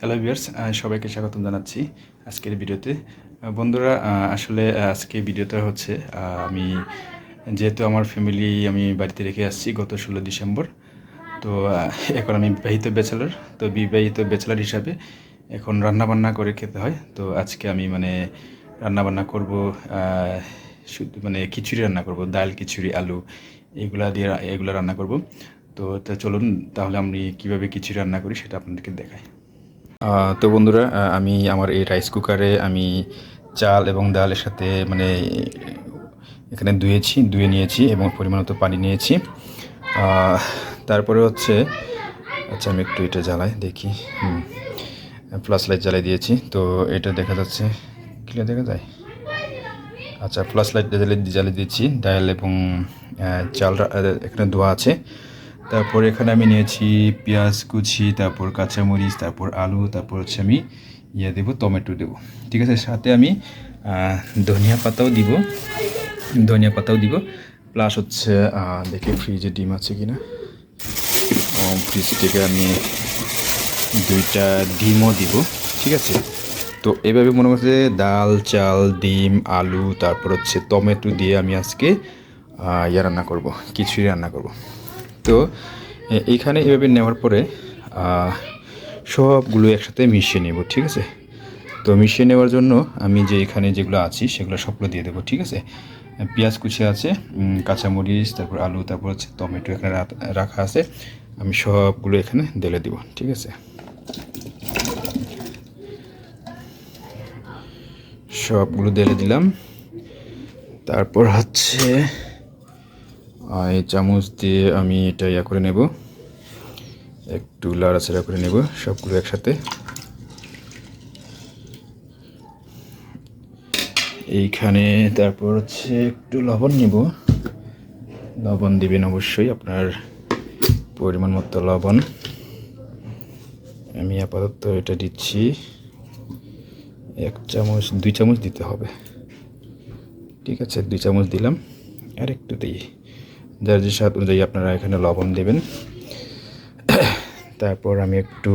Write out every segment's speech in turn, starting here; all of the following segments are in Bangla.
হ্যালো ভিউয়ার্স সবাইকে স্বাগতম জানাচ্ছি আজকের ভিডিওতে। বন্ধুরা আসলে আজকে ভিডিওটা হচ্ছে আমি যেহেতু আমার ফ্যামিলি আমি বাড়িতে রেখে আসছি গত ষোলো ডিসেম্বর, তো এখন আমি বিবাহিত ব্যাচেলার তো বিবাহিত ব্যাচেলার হিসাবে এখন রান্নাবান্না করে খেতে হয়। তো আজকে আমি মানে রান্নাবান্না করব শুধু মানে খিচুড়ি রান্না করব, ডাল, খিচুড়ি, আলু, এগুলা দিয়ে এগুলো রান্না করব। তো চলুন, তাহলে আমি কীভাবে খিচুড়ি রান্না করি সেটা আপনাদেরকে দেখাই। তো বন্ধুরা আমি আমার এই রাইস কুকারে আমি চাল এবং ডালের সাথে মানে এখানে ধুয়েছি, ধুয়ে নিয়েছি এবং পরিমাণ মতো পানি নিয়েছি। তারপরে হচ্ছে আচ্ছা আমি একটু এটা জ্বালাই, দেখি, হুম ফ্লাশ লাইট জ্বালাই দিয়েছি। তো এটা দেখা যাচ্ছে ক্লিয়ার দেখা যায়? আচ্ছা ফ্লাশ লাইট জ্বালিয়ে জ্বালিয়ে দিয়েছি, ডাল এবং চাল এখানে ধোয়া আছে। তারপর এখানে আমি নিয়েছি পেঁয়াজ কুচি, তারপর কাঁচামরিচ, তারপর আলু, তারপর হচ্ছে আমি ইয়ে দেবো, টমেটো দেবো। ঠিক আছে, সাথে আমি ধনিয়া পাতাও দিব। ধনিয়া পাতাও দিব। প্লাস হচ্ছে দেখি ফ্রিজে ডিম আছে কি না ফ্রিজ থেকে আমি দুইটা ডিমও দিব, ঠিক আছে? তো এভাবে মনে করছে ডাল, চাল, ডিম, আলু, তারপর হচ্ছে টমেটো দিয়ে আমি আজকে ইয়ে রান্না করব, খিচুড়ি রান্না করব। তো এইখানে এভাবে নেওয়ার পরে সবগুলো একসাথে মিশিয়ে নেব, ঠিক আছে? তো মিশিয়ে নেওয়ার জন্য আমি যে এখানে যেগুলো আছি, সেগুলো সবগুলো দিয়ে দেবো, ঠিক আছে? পেঁয়াজ কুচি আছে কাঁচামরিচ, তারপর আলু, তারপর হচ্ছে টমেটো এখানে রাখা আছে, আমি সবগুলো এখানে ঢেলে দিব, ঠিক আছে? সবগুলো ঢেলে দিলাম, তারপর হচ্ছে এই চামচ দিয়ে আমি এটা ইয়া করে নেব। একটু লাড়াচাড়া করে নেব সবগুলো একসাথে। এইখানে তারপর হচ্ছে একটু লবণ নেব। লবণ দিবেন অবশ্যই আপনার পরিমাণ মতো লবণ। আমি আপাতত এটা দিচ্ছি। এক চামচ, দুই চামচ দিতে হবে। ঠিক আছে, দুই চামচ দিলাম। আর একটু দিই। যার যে স্বাদ অনুযায়ী আপনারা এখানে লবণ দেবেন। তারপর আমি একটু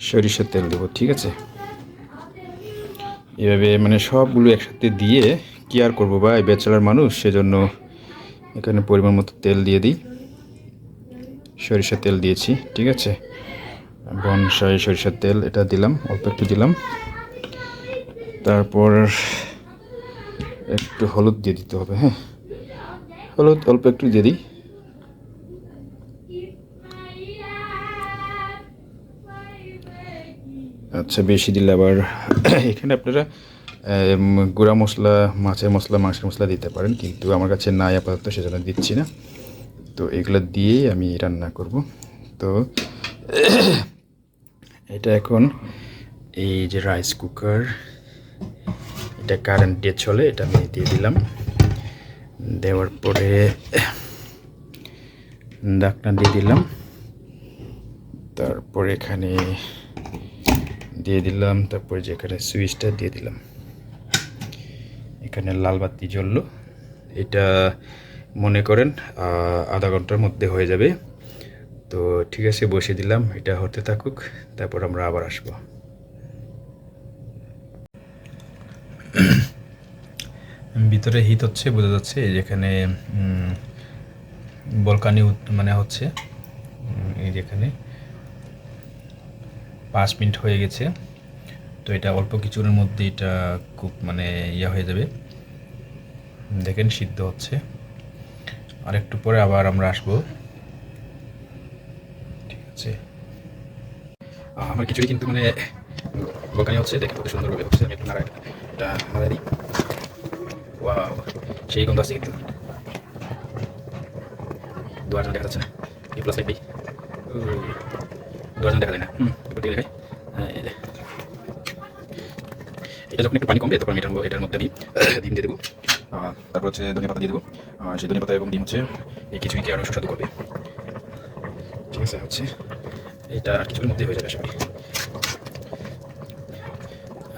সরিষার তেল দেবো, ঠিক আছে? এভাবে মানে সবগুলো একসাথে দিয়ে কি আর করব ভাই? ব্যাচেলার মানুষ, সেজন্য এখানে পরিমাণ মতো তেল দিয়ে দিই। সরিষার তেল দিয়েছি, ঠিক আছে? বনসাই সরিষার তেল, এটা দিলাম, অল্প একটু দিলাম। তারপর একটু হলুদ দিয়ে দিতে হবে হ্যাঁ? হলুদ অল্প একটু দিয়ে দিই। আচ্ছা বেশি দিলে আবার এখানে আপনারা গুঁড়া মশলা, মাছের মশলা, মাংসের মশলা দিতে পারেন, কিন্তু আমার কাছে নাই আপাতত, সেজন্য দিচ্ছি না। তো এগুলো দিয়েই আমি রান্না করব। তো এটা এখন এই যে রাইস কুকার এটা কারেন্ট দিয়ে চলে, এটা আমি দিয়ে দিলাম। দেওয়ার পরে ডাকনা দিয়ে দিলাম। তারপর এখানে দিয়ে দিলাম, তারপর যেখানে সুইচটা দিয়ে দিলাম। এখানে লাল বাতি জ্বললো। এটা মনে করেন আধা ঘণ্টার মধ্যে হয়ে যাবে। তো ঠিক আছে, বসিয়ে দিলাম। এটা হতে থাকুক, তারপর আমরা আবার আসব। ভিতরে হিট হচ্ছে, বোঝা যাচ্ছে যেখানে বলকানি মানে হচ্ছে এই যেখানে পাঁচ মিনিট হয়ে গেছে। তো এটা অল্প কিছুর মধ্যে এটা খুব মানে ইয়া হয়ে যাবে। দেখেন সিদ্ধ হচ্ছে। আর একটু পরে আবার আমরা আসব। ঠিক আছে। আমার খিচুড়ি কিন্তু মানে বোকানি হচ্ছে, দেখে কত সুন্দরভাবে হচ্ছে। আমি একটু নাড়াই এটা নাড়াই দিই। ওয়াও সেই গন্ধ আছে কিন্তু দুয়ারজন দেখা যাচ্ছে না প্লাস লাইট দিই দুয়ারজন দেখা যায় না হুম দেখাই হ্যাঁ। এটা যখন একটু পানি কমবে তখন এটার এটার মধ্যে আমি ডিম দিয়ে দেবো তারপর হচ্ছে ধনিয়া পাতা দিয়ে দেবো সেই ধনিয়া পাতা এবং ডিম হচ্ছে এই খিচুড়িকে আরও সুস্বাদু করবে ঠিক আছে হচ্ছে এটা আর কিছুর মধ্যে হয়ে যাবে আশা করি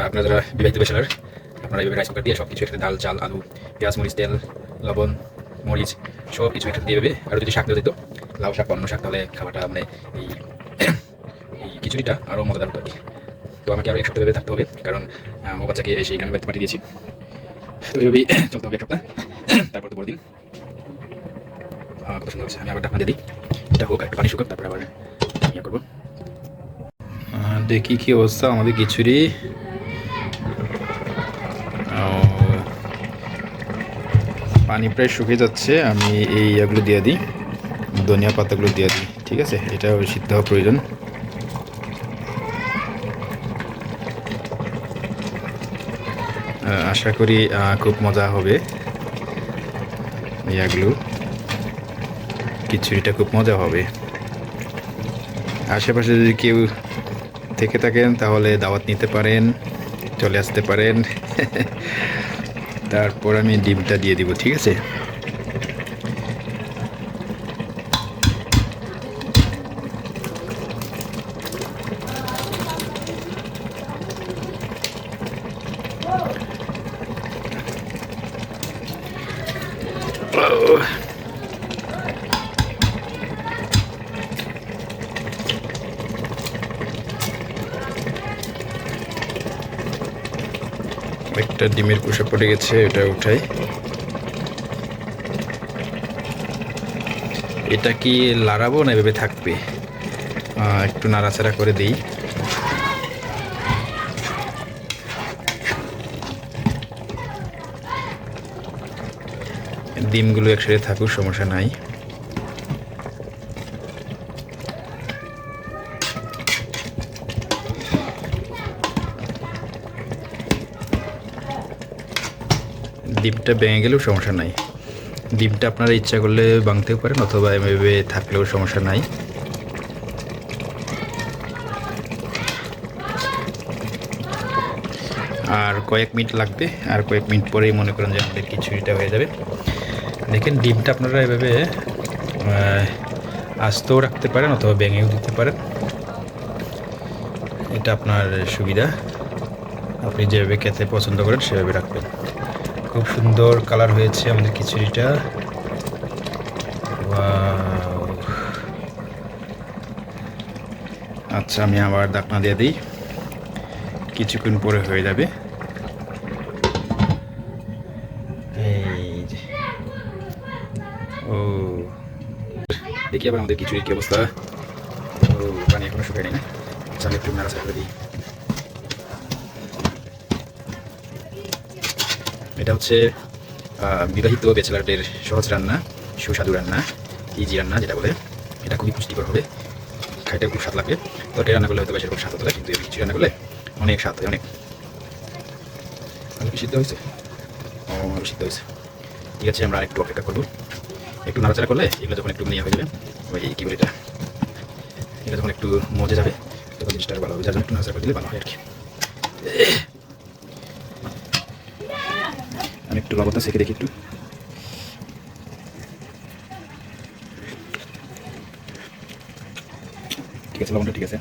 আপনারা যারা বিবাহিত বেশালার আপনারা এইভাবে রাইস কুকার দিয়ে সব কিছু একসাথে ডাল, চাল, আলু, পেঁয়াজ, মরিচ, তেল, লবণ, মরিচ সব কিছু একসাথে দিয়ে দেবে। আর যদি শাক যেত লাউ শাক অন্য শাক, তাহলে খাবারটা মানে এই এই খিচুড়িটা আরও মজাদার হতো আর কি। তো আমাকে আরও এক সপ্তাহ ভেবে থাকতে হবে, কারণ আমার বাচ্চাকে সেই গ্রামের বাড়িতে পাঠিয়ে দিয়েছি। তো এইভাবেই চলতে হবে এক সপ্তাহ। তারপর তো পরের দিন কত সুন্দর আমি আবার ঢাকনা দিয়ে দিই। এটা হোক, একটু পানি শুকাক, তারপরে আবার ইয়ে করব। দেখি কি অবস্থা। আমাদের খিচুড়ি। পানি প্রায় শুকিয়ে যাচ্ছে, আমি এই ইয়েগুলো দিয়ে দিই, ধনিয়া পাতাগুলো দিয়ে দিই, ঠিক আছে? এটা সিদ্ধ হওয়া প্রয়োজন। আশা করি খুব মজা হবে ইয়াগুলো। খিচুড়িটা খুব মজা হবে। আশেপাশে যদি কেউ থেকে থাকেন, তাহলে দাওয়াত নিতে পারেন, চলে আসতে পারেন। তারপর আমি ডিমটা দিয়ে দিব ঠিক আছে? একটা ডিমের কুসা পড়ে গেছে, এটা উঠাই। এটা কি লাড়াবো না এভাবে থাকবে? একটু নাড়াচাড়া করে দিই। ডিমগুলো একসাথে থাকুক, সমস্যা নাই। ডিমটা ভেঙে গেলেও সমস্যা নাই। ডিমটা আপনারা ইচ্ছা করলে ভাঙতেও পারেন অথবা এভাবে থাকলেও সমস্যা নাই। আর কয়েক মিনিট লাগবে, আর কয়েক মিনিট পরেই মনে করেন যে আমাদের খিচুড়িটা হয়ে যাবে। দেখেন ডিমটা আপনারা এভাবে আস্তেও রাখতে পারেন অথবা ভেঙেও দিতে পারেন। এটা আপনার সুবিধা। আপনি যেভাবে খেতে পছন্দ করেন, সেভাবে রাখবেন। খুব সুন্দর কালার হয়েছে আমাদের খিচুড়িটা! আচ্ছা আমি আবার ডাকনা দিয়ে দিই। কিছুক্ষণ পরে হয়ে যাবে। ও। দেখি আবার আমাদের খিচুড়ির কি অবস্থা। ও, পানি এখনও শুকায়নি না। চালে একটু নাড়াচাড়া করে দিই। এটা হচ্ছে বিবাহিত ব্যাচেলারদের সহজ রান্না, সুস্বাদু রান্না, ইজি রান্না যেটা বলে। এটা খুবই পুষ্টিকর হবে, খাইতে খুব স্বাদ লাগবে তরকারি রান্না করলে হয়তো বেশি স্বাদ হতো কিন্তু এই খিচুড়ি রান্না করলে অনেক স্বাদ হয়, অনেক। আলু সিদ্ধ হয়েছে? ও, আলু সিদ্ধ হয়েছে। ঠিক আছে, আমরা একটু অপেক্ষা করব। একটু নাড়াচাড়া করলে এগুলো যখন একটু নিয়ে হয়ে যাবে, ওই কী বলে এটা? এটা যখন একটু মজে যাবে, তখন জিনিসটা ভালো হবে। যার জন্য একটু নাড়াচাড়া করে দিলে ভালো হয় আর কি। আমি একটু লবণটা সেঁকে দেখি একটু। ঠিক আছে লবণটা ঠিক আছে।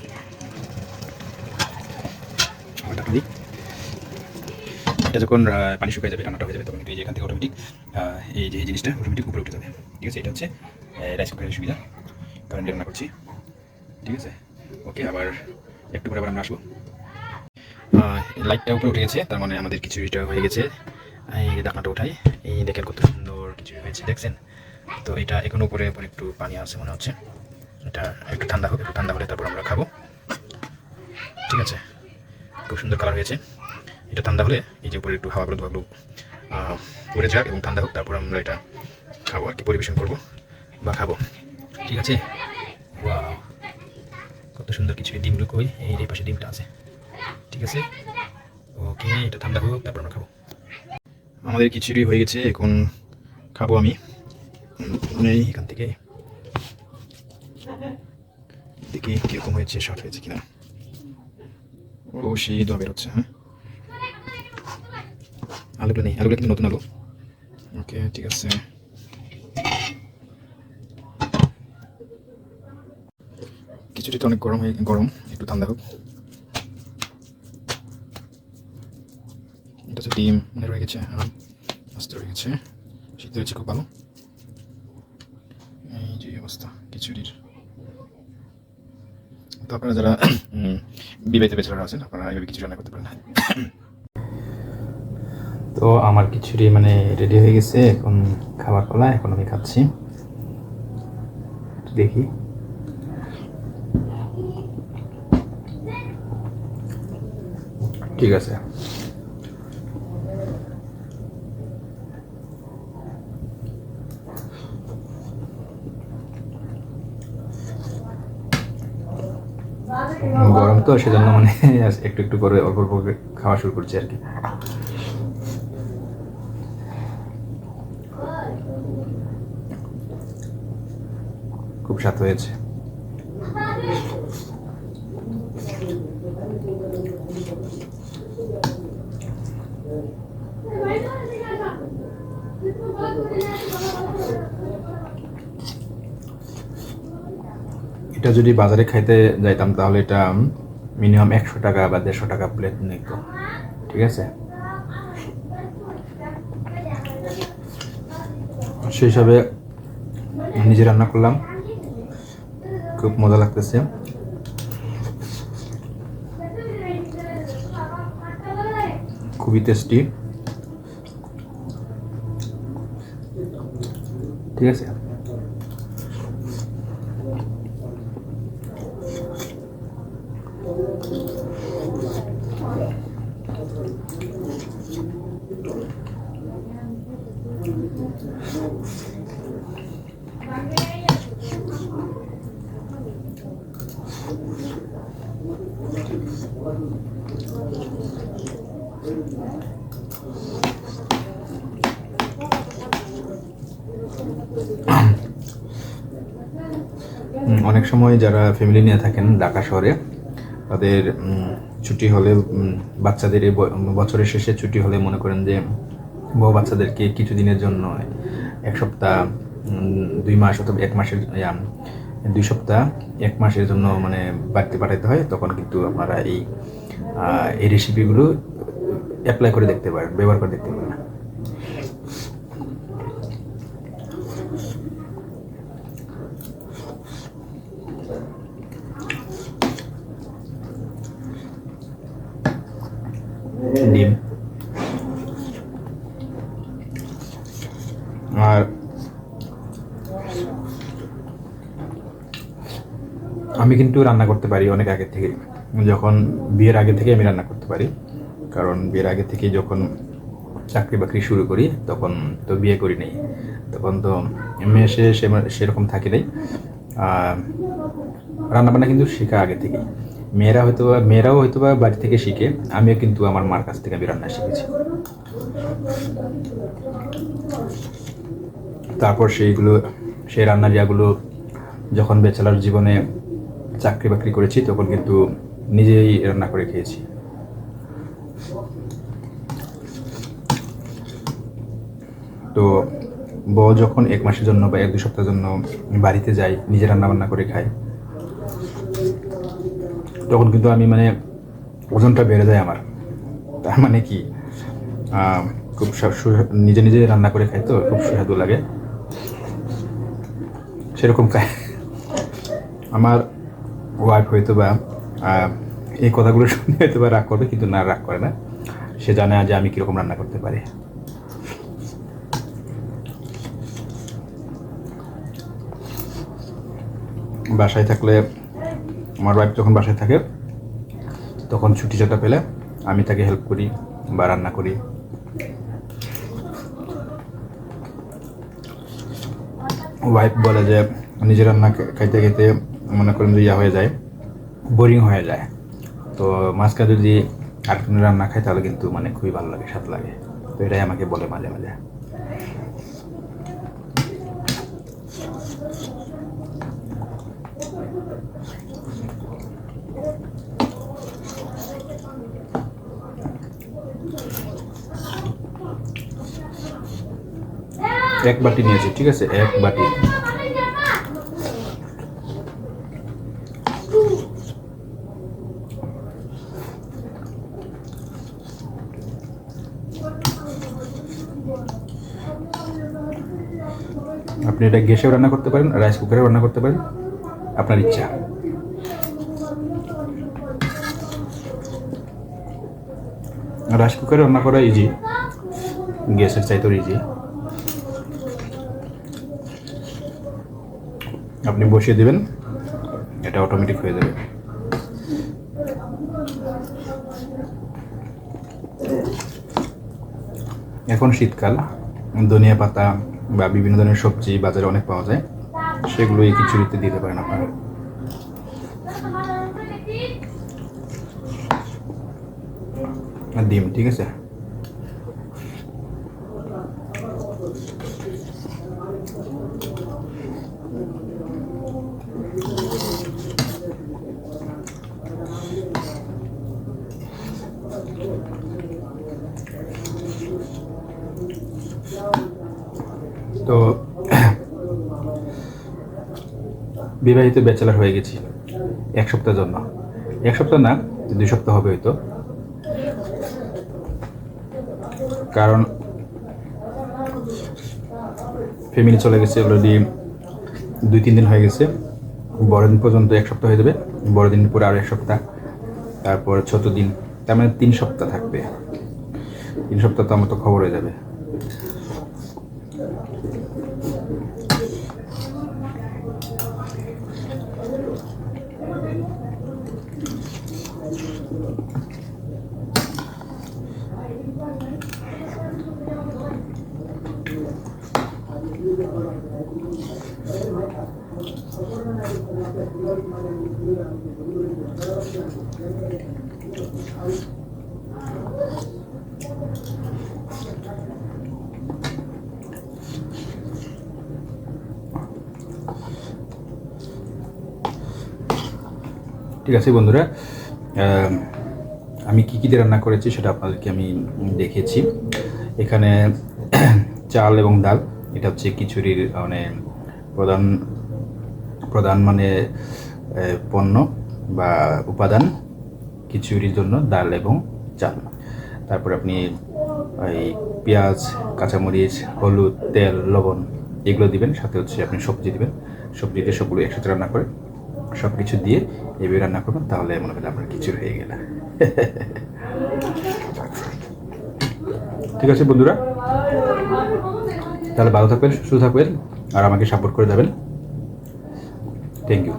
ঢাকা দিই। এটা যখন পানি শুকিয়ে যাবে, রান্নাটা হয়ে যাবে, তখন এই যে এখান থেকে অটোমেটিক এই যে জিনিসটা অটোমেটিক উপরে উঠে যাবে। ঠিক আছে, এটা হচ্ছে রাইস কুকারের সুবিধা। কারণ রান্না করছি। ঠিক আছে? ওকে, আবার একটু পরে আবার আমরা আসব। লাইটটা উপরে উঠে গেছে, তার মানে আমাদের খিচুড়িটা হয়ে গেছে। ঢাকনাটা উঠাই। এই দেখেন কত সুন্দর কিছু হয়েছে, দেখছেন? তো এটা এখন উপরে উপরে একটু পানি আছে মনে হচ্ছে। এটা একটু ঠান্ডা একটু ঠান্ডা হলে তারপর আমরা খাব। ঠিক আছে? খুব সুন্দর কালার হয়েছে। এটা ঠান্ডা হলে এই যে উপরে একটু হাওয়া করে ধোয়াগুলো পড়ে যাক এবং ঠান্ডা হোক, তারপর আমরা এটা খাব আর কি, পরিবেশন করব বা খাব। ঠিক আছে! কত সুন্দর কিছু ডিমগুলো কই? এই পাশে ডিমটা আছে। ঠিক আছে? ওকে, এটা ঠান্ডা হোক, তারপর আমরা খাব। আমাদের খিচুড়ি হয়ে গেছে? এখন খাব আমি। এই এখান থেকে। দেখি কীরকম হয়েছে শর্ট হয়েছে কিনা। ও, সেই ধোয়া বেরোচ্ছে হ্যাঁ? আলুগুলো নেই, আলুগুলো কিন্তু নতুন আলু। ওকে, ঠিক আছে। খিচুড়িটা অনেক গরম হয়ে, গরম। একটু ঠান্ডা হোক এটা হচ্ছে ডিম রয়ে গেছে হ্যাঁ। আস্তে রয়ে গেছে। সিদ্ধ হয়েছে খুব ভালো। এই যে অবস্থা, খিচুড়ির। তো আপনারা যারা বিবাহিত বেচারা আছেন, আপনারা এইভাবে কিছু রান্না করতে পারেন তো আমার খিচুড়ি মানে রেডি হয়ে গেছে, এখন খাবার পালা, এখন আমি খাচ্ছি। দেখি। ঠিক আছে গরম তো সেজন্য মানে একটু একটু করে অল্প অল্প খাওয়া শুরু করছি আর কি। খুব স্বাদ হয়েছে। এটা যদি বাজারে খাইতে যাইতাম তাহলে এটা মিনিমাম একশো টাকা বা দেড়শো টাকা প্লেট নিত, ঠিক আছে? সেই হিসাবে নিজে রান্না করলাম। খুব মজা লাগতেছে। খুবই টেস্টি ঠিক আছে? অনেক সময় যারা ফ্যামিলি নিয়ে থাকেন ঢাকা শহরে, তাদের ছুটি হলে বাচ্চাদের বছরের শেষে ছুটি হলে মনে করেন যে বউ বাচ্চাদেরকে কিছু দিনের জন্য, এক সপ্তাহ দুই মাস অথবা এক মাসের দুই সপ্তাহ, এক মাসের জন্য মানে বাড়িতে পাঠাতে হয়। তখন কিন্তু আপনারা এই এই রেসিপিগুলো অ্যাপ্লাই করে দেখতে পারেন, ব্যবহার করে দেখতে পারেন। আর আমি কিন্তু রান্না করতে পারি অনেক আগে থেকে। যখন বিয়ের আগে থেকে আমি রান্না করতে পারি। কারণ বিয়ের আগে থেকে যখন চাকরি বাকরি শুরু করি, তখন তো বিয়ে করি নাই। তখন তো মেসে সেরকম থাকি নাই। রান্নাবান্না কিন্তু শেখা আগে থেকেই। মেয়েরা হয়তো বা, মেয়েরাও হয়তো বা বাড়ি থেকে শিখে, আমিও কিন্তু আমার মার কাছ থেকে আমি রান্না শিখেছি। তারপর সেইগুলো, সেই রান্নার ইয়াগুলো যখন বেচালার জীবনে চাকরি বাকরি করেছি, তখন কিন্তু নিজেই রান্না করে খেয়েছি। তো ব যখন এক মাসের জন্য বা এক দুই সপ্তাহের জন্য বাড়িতে যাই নিজে রান্না বান্না করে খাই তখন কিন্তু আমি মানে ওজনটা বেড়ে যায় আমার। তার মানে কি? খুব নিজে নিজে রান্না করে খাই তো, খুব সুস্বাদু লাগে। সেরকম খাই আমার ওয়াইফ হয়তো বা এই কথাগুলো শুনে হয়তো বা রাগ করবে, কিন্তু না রাগ করে না। সে জানে যে আমি কীরকম রান্না করতে পারি। বাসায় থাকলে, আমার ওয়াইফ যখন বাসায় থাকে, তখন ছুটি চাটা পেলে আমি তাকে হেল্প করি বা রান্না করি। ওয়াইফ বলে যে, নিজে রান্না খাইতে খাইতে মনে করেন যে ইয়া হয়ে যায় বোরিং হয়ে যায়। তো মাঝখানে যদি আরেকজনের রান্না খাই তাহলে কিন্তু মানে খুবই ভালো লাগে, স্বাদ লাগে। তো এটাই আমাকে বলে মাঝে মাঝে। এক বাটি নিয়েছি, ঠিক আছে? এক বাটি। আপনি এটা গ্যাসেও রান্না করতে পারেন, রাইস কুকারেও রান্না করতে পারেন, আপনার ইচ্ছা। রাইস কুকারে রান্না করা ইজি গ্যাসের চাইতেও ইজি আপনি বসিয়ে দেবেন, এটা অটোমেটিক হয়ে যাবে। এখন শীতকাল, ধনিয়া পাতা বা বিভিন্ন ধরনের সবজি বাজারে অনেক পাওয়া যায়। সেগুলো এই খিচুড়িতে দিতে পারেন আপনারা। আর ঠিক আছে? তো, বিবাহিত ব্যাচেলার হয়ে গেছি এক সপ্তাহের জন্য। এক সপ্তাহ না, দুই সপ্তাহ হবে হয়তো। কারণ ফ্যামিলি চলে গেছে অলরেডি দুই, তিন দিন হয়ে গেছে। বড়দিন পর্যন্ত এক সপ্তাহ হয়ে যাবে। বড়দিন পরে আর এক সপ্তাহ। তারপর ছোট দিন। তার মানে তিন সপ্তাহ থাকবে। তিন সপ্তাহ তো আমার তো খবর হয়ে যাবে। ঠিক আছে বন্ধুরা আমি কী কী রান্না করেছি সেটা আপনাদেরকে আমি দেখিয়েছি। এখানে চাল এবং ডাল। এটা হচ্ছে খিচুড়ির মানে প্রধান প্রধান মানে পণ্য বা উপাদান খিচুড়ির জন্য ডাল এবং চাল। তারপর আপনি এই পেঁয়াজ, কাঁচামরিচ, হলুদ, তেল, লবণ এগুলো দিবেন, সাথে হচ্ছে আপনি সবজি দিবেন। সবজি দিয়ে সবগুলো একসাথে রান্না করে সব কিছু দিয়ে এভাবে রান্না করবেন, তাহলে মনে করেন আপনার খিচুড়ি হয়ে গেল। ঠিক আছে বন্ধুরা? তাহলে ভালো থাকবেন সুস্থ থাকবেন আর আমাকে সাপোর্ট করে দেবেন থ্যাংক ইউ